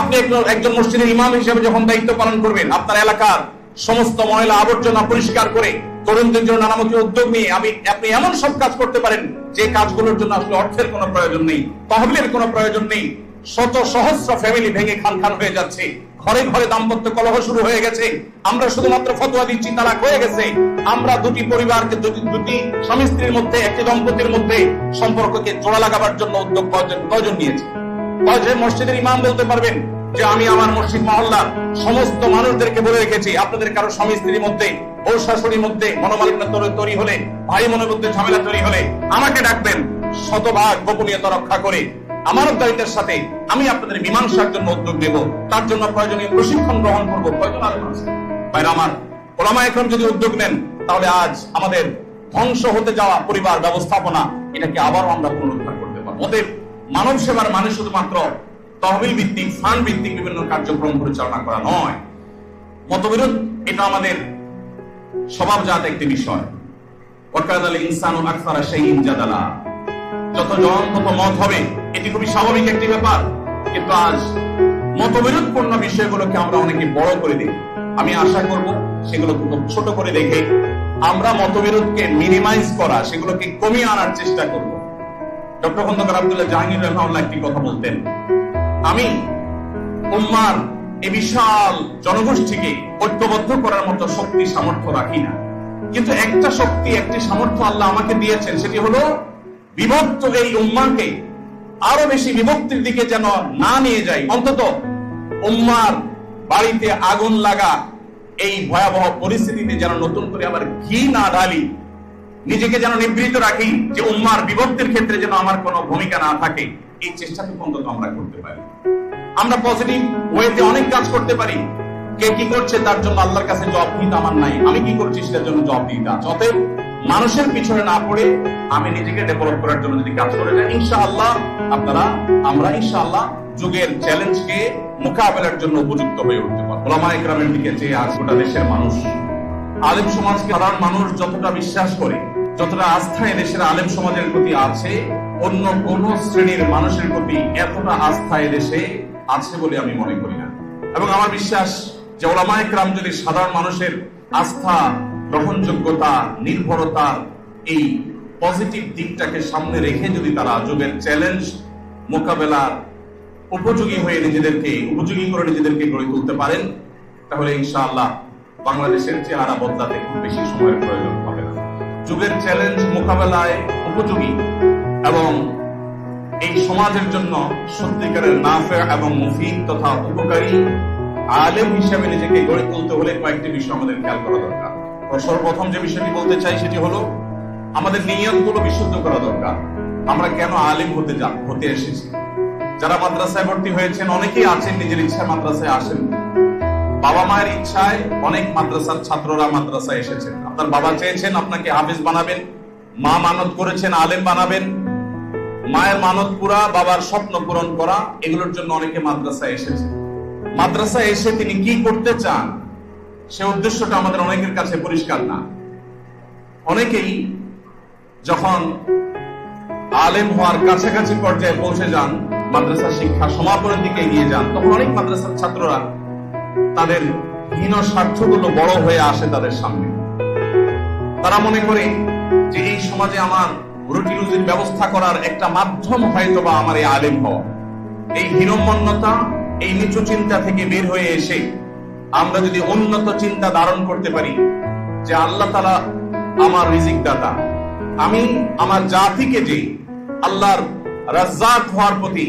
আপনি একজন- মসজিদের ইমাম হিসেবে যখন দায়িত্ব পালন করবেন, আপনার এলাকার সমস্ত ময়লা আবর্জনা পরিষ্কার করে তরুণদের জন্য নানামুখী উদ্যোগ নিয়ে আমি আপনি এমন সব কাজ করতে পারেন, যে কাজগুলোর জন্য আসলে অর্থের কোনো প্রয়োজন নেই, তহবিলের কোনো প্রয়োজন নেই। শত সহস্র ফ্যামিলি ভেঙে খান খান হয়ে যাচ্ছে। ঘরে ঘরে দাম্পত্য কলহ শুরু হয়ে গেছে। আমরা শুধুমাত্র ফতোয়া দিচ্ছি, তালাক হয়ে গেছে। আমরা দুটি পরিবারকে, দুটি দুটি স্বামী স্ত্রীর মধ্যে, একটি দম্পতির মধ্যে সম্পর্ককে জোড়া লাগাবার জন্য উদ্যোগ কয়জন কয়জন নিয়েছে? কয়জন মসজিদের ইমাম বলতে পারবেন যে আমি আমার মসজিদ মহল্লার সমস্ত মানুষদেরকে বলে রেখেছি। আপনাদের কারও স্বামী স্ত্রীর মধ্যে ও শাশুড়ির মধ্যে মনোমালিন্য তৈরি- হলে, ভাই মনের মধ্যে ঝামেলা তৈরি হলে আমাকে ডাকবেন। শতভাগ গোপনীয়তা রক্ষা করে আমার দায়িত্বের সাথে আমি আপনাদের মীমাংসার জন্য উদ্যোগ নেব। তার জন্য প্রয়োজনীয় প্রশিক্ষণ গ্রহণ করব। প্রয়োজন। ভাইরা আমার, ওলামা এখন যদি উদ্যোগ নেন, তাহলে আজ আমাদের ধ্বংস হতে যাওয়া পরিবার ব্যবস্থাপনা এটাকে আবারও আমরা পুনরুদ্ধার করতে পারব। ওদের মানব সেবার মানে শুধুমাত্র তহবিল ভিত্তিক, ফান্ড ভিত্তিক বিভিন্ন কার্যক্রম পরিচালনা করা নয়। মতবিরোধ, এটা আমাদের স্বভাবজাত একটি বিষয়। জাদালা। যত জন তত মত হবে। এটি খুবই স্বাভাবিক একটি ব্যাপার। কিন্তু আজ মতবিরোধপূর্ণ বিষয়গুলোকে আমরা অনেকে বড় করে দেখি। আমি আশা করব সেগুলো খুব ছোট করে দেখে আমরা মতবিরোধকে মিনিমাইজ করা, সেগুলোকে কমিয়ে আনার চেষ্টা করব। ডক্টর খন্দকার আব্দুল্লাহ জাহাঙ্গীর রহমাউল্লাহ একটি কথা বলতেন, আমি উম্মার এ বিশাল জনগোষ্ঠীকে ঐক্যবদ্ধ করার মতো শক্তি, সামর্থ্য রাখি না। কিন্তু একটা শক্তি, একটি সামর্থ্য আল্লাহ আমাকে দিয়েছেন, সেটি হলো বিভক্ত এই উম্মাকে আরও বেশি বিভক্তির দিকে যেন না নিয়ে যাই। অন্তত উম্মার বাড়িতে আগুন লাগা এই ভয়াবহ পরিস্থিতিতে যেন নতুন করে আবার ঘি না ঢালি নিজেকে যেন নিবৃত রাখি, যে উম্মার বিভক্তির ক্ষেত্রে যেন আমার কোনো ভূমিকা না থাকে, এই চেষ্টাটুকু অন্তত আমরা করতে পারি। আমরা পজিটিভ ওয়েতে অনেক কাজ করতে পারি। কে কি করছে তার জন্য আল্লাহর কাছে জব দিতে আমার নাই। আমি কি করছি সেটার জন্য জব দিতে আছে অতএব মানুষের পিছনে না পড়ে আমি নিজেকে ডেভেলপ করার জন্য যদি কাজ করে যাই, ইনশাআল্লাহ আপনারা, আমরা ইনশাআল্লাহ যুগের চ্যালেঞ্জকে মোকাবেলার জন্য উপযুক্ত হয়ে উঠতে পারব। ওলামা ইকরামের দিকে যে আজ গোটা দেশের মানুষ, আলেম সমাজকে সাধারণ মানুষ যতটা বিশ্বাস করে যতটা আস্থা এদেশের আলেম সমাজের প্রতি আছে, অন্য কোন শ্রেণির মানুষের প্রতি এতটা আস্থা এদেশে আছে বলে আমি মনে করি না। এবং আমার বিশ্বাস যে ওলামা একরাম যদি সাধারণ মানুষের আস্থা, গ্রহণযোগ্যতা, নির্ভরতা এই পজিটিভ দিকটাকে সামনে রেখে যদি তারা যুগের চ্যালেঞ্জ মোকাবেলার উপযোগী হয়ে নিজেদেরকে, উপযোগী করে নিজেদেরকে গড়ে তুলতে পারেন, তাহলে ইনশাআল্লাহ বাংলাদেশের চেহারা বদলাতে খুব বেশি সময়ের প্রয়োজন যুগের চ্যালেঞ্জ মোকাবেলায় উপযোগী এবং এই সমাজের জন্য সত্যিকারের নাফে এবং মুফিদ তথা উপকারী আলেম হিসেবে নিজেকে গড়ে তুলতে হলে কয়েকটি বিষয় আমাদের খেয়াল করা দরকার। সর্বপ্রথম যে বিষয়টি বলতে চাই সেটি হলো, আমাদের নিয়তগুলো বিশুদ্ধ করা দরকার। আমরা কেন আলেম হতে যা হতে এসেছি? যারা মাদ্রাসায় ভর্তি হয়েছেন, অনেকেই আছেন, নিজের ইচ্ছায় মাদ্রাসায় আসেন বাবা মায়ের ইচ্ছায় অনেক মাদ্রাসার ছাত্ররা মাদ্রাসা এসেছেন। আপনার বাবা চেয়েছেন আপনাকে হাফিজ বানাবেন, মা মানত করেছেন, আলেম বানাবেন। মায়ের মানত পুরা, বাবার স্বপ্ন পূরণ করা, এগুলোর জন্য অনেকে মাদ্রাসায় এসেছে মাদ্রাসায় এসে তিনি কি করতে চান, সে উদ্দেশ্যটা আমাদের অনেকের কাছে পরিষ্কার না। অনেকেই যখন আলেম হওয়ার কাছাকাছি পর্যায়ে পৌঁছে যান, মাদ্রাসা শিক্ষা সমাপনের দিকে এগিয়ে যান, তখন অনেক মাদ্রাসার ছাত্ররা তাদের হীন স্বার্থগুলো বড় হয়ে আসে তাদের সামনে। তারা মনে করে যে এই সমাজে আমার রুটি রুজির ব্যবস্থা করার একটা মাধ্যম হয়তো বা আমার এই আলেম হওয়া। এই হীনমন্যতা, এই নিচু চিন্তা থেকে বের হয়ে এসে আমরা যদি উন্নত চিন্তা ধারণ করতে পারি যে আল্লাহ তালা আমার রিজিক দাতা আমি আমার জাতিকে যে আল্লাহর রাজ্জাক হওয়ার প্রতি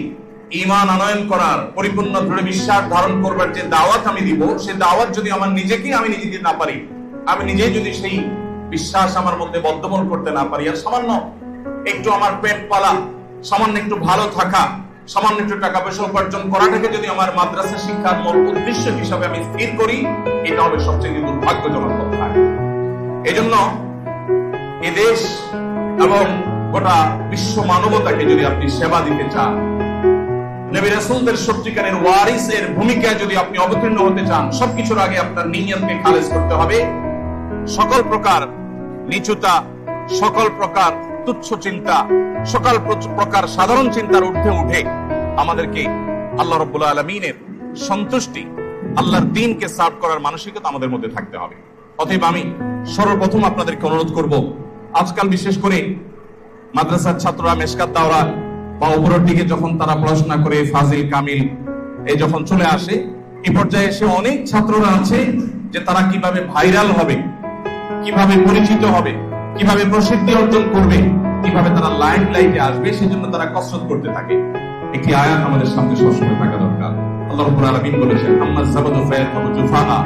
ইমান আনয়ন করার পরিপূর্ণ দৃঢ় বিশ্বাস ধারণ করবার যে দাওয়াত আমি দিব, সে দাওয়াত যদি আমার নিজেকে আমি নিজে দিতে না পারি, আমি নিজেই যদি সেই বিশ্বাস আমার মধ্যে বদ্ধমূল করতে না পারি, আর সামান্য একটু আমার পেট পালা, সামান্য একটু ভালো থাকা, সামান্য একটু টাকা পয়সা উপার্জন করাটাকে যদি আমার মাদ্রাসা শিক্ষার মূল উদ্দেশ্য হিসাবে আমি স্থির করি, এটা হবে সবচেয়ে দুর্ভাগ্যজনক কথা। এজন্য এদেশ এবং গোটা বিশ্ব মানবতাকে যদি আপনি সেবা দিতে চান নবী রাসূলদের সত্যিকারের ওয়ারিসের ভূমিকায় যদি আপনি অবতীর্ণ হতে চান, সবকিছুর আগে আপনার নিয়তকে খালেজ করতে হবে। সকল প্রকার নিচুতা, সকল প্রকার তুচ্ছ চিন্তা, সকল প্রকার সাধারণ চিন্তার ঊর্ধ্বে উঠে আমাদেরকে আল্লাহ রব্বুল আলমিনের সন্তুষ্টি, আল্লাহর দিনকে সার্ভ করার মানসিকতা আমাদের মধ্যে থাকতে হবে। অতএব আমি সর্বপ্রথম আপনাদেরকে অনুরোধ করব, আজকাল বিশেষ করে মাদ্রাসার ছাত্ররা, মেশকাত দাওরা বা উপরের দিকে যখন তারা পড়াশোনা করে, ফাজিল, কামিল এই যখন চলে আসে এই পর্যায়ে এসে অনেক ছাত্ররা আছে যে তারা কীভাবে ভাইরাল হবে, কীভাবে পরিচিত হবে, কীভাবে প্রসিদ্ধি অর্জন করবে, কীভাবে তারা লাইন লাইটে আসবে, সেজন্য তারা কসরত করতে থাকে। একটি আয়াত আমাদের সামনে সবসময় থাকা দরকার। আল্লাহ রাব্বুল আলামিন বলেছেন, আম্মা যাবাদু ফায়াতাবু জুফাআ,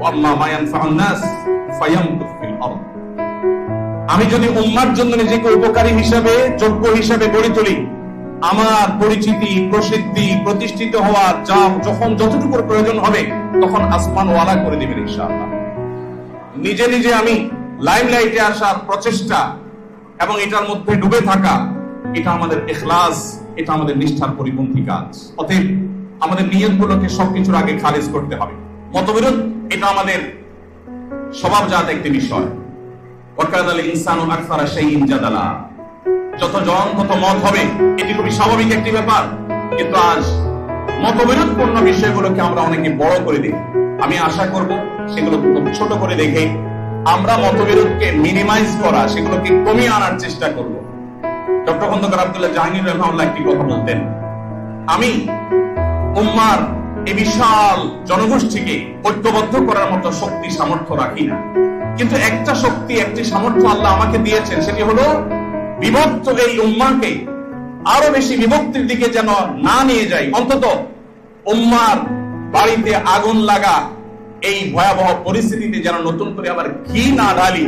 ওয়া আম্মা মা ইয়ানফাউন নাস ফায়ামকুত ফিল আরদ। আমি যদি উম্মার জন্য নিজেকে উপকারী হিসাবে, যোগ্য হিসাবে গড়ে তুলি আমার পরিচিতি, প্রসিদ্ধি, প্রতিষ্ঠিত হওয়ার যা যখন যতটুকুর প্রয়োজন হবে, তখন আসমান ওয়ালা করে দিবেন ইনশাআল্লাহ। নিজে নিজে আমি লাইমলাইটে আসার প্রচেষ্টা এবং এটার মধ্যে ডুবে থাকা, এটা আমাদের এখলাস, এটা আমাদের নিষ্ঠার পরিপন্থী কাজ। অতএব আমাদের নিয়তগুলোকে সবকিছুর আগে খারিজ করতে হবে। মতবিরোধ, এটা আমাদের স্বভাবজাত একটি বিষয়। ওয়াকাদ আল ইনসানু আকসারা শাইইন জাদালা। যত জন তত মত হবে। এটি খুবই স্বাভাবিক একটি ব্যাপার। কিন্তু আজ মতবিরোধপূর্ণ বিষয়গুলোকে আমরা অনেকে বড় করে দিই আমি আশা করব সেগুলো খুব ছোট করে দেখে আমরা মতবিরোধকে মিনিমাইজ করা, সেগুলোকে কমিয়ে আনার চেষ্টা করব। ডক্টর খন্দকার আব্দুল্লাহ জাহাঙ্গীর রহমাউল্লাহ একটি কথা বলতেন, আমি উম্মার এই বিশাল জনগোষ্ঠীকে ঐক্যবদ্ধ করার মতো শক্তি, সামর্থ্য রাখি না। কিন্তু একটা শক্তি, একটি সামর্থ্য আল্লাহ আমাকে দিয়েছেন, সেটি হলো বিভক্ত এই উম্মাকে আরও বেশি বিভক্তির দিকে যেন না নিয়ে যাই অন্তত উম্মার বাড়িতে আগুন লাগা এই ভয়াবহ পরিস্থিতিতে যেন নতুন করে আবার ঘি না ঢালি,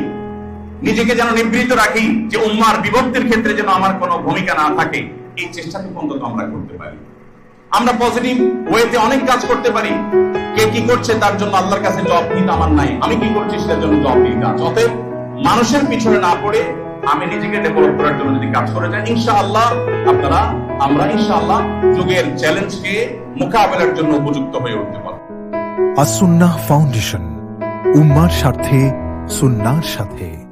নিজেকে যেন নিবৃত রাখি যে উম্মার বিভক্তির ক্ষেত্রে যেন আমার কোনো ভূমিকা না থাকে, এই চেষ্টাটুকু অন্তত আমরা করতে পারি। আমরা পজিটিভ ওয়েতে অনেক কাজ করতে পারি। কে কি করছে তার জন্য আল্লাহর কাছে জব নিতে আমার নাই। আমি কি করছি সেটার জন্য জব নিতে অতএব মানুষের পিছনে না পড়ে আমি নিজেকে ডেভেলপ করার জন্য যদি কাজ করে যাই, ইনশাআল্লাহ আপনারা, আমরা ইনশাআল্লাহ যুগের চ্যালেঞ্জকে মোকাবেলার জন্য উপযুক্ত হয়ে উঠতে পারব। আসুন্নাহ ফাউন্ডেশন, উম্মার স্বার্থে, সুন্নার সাথে।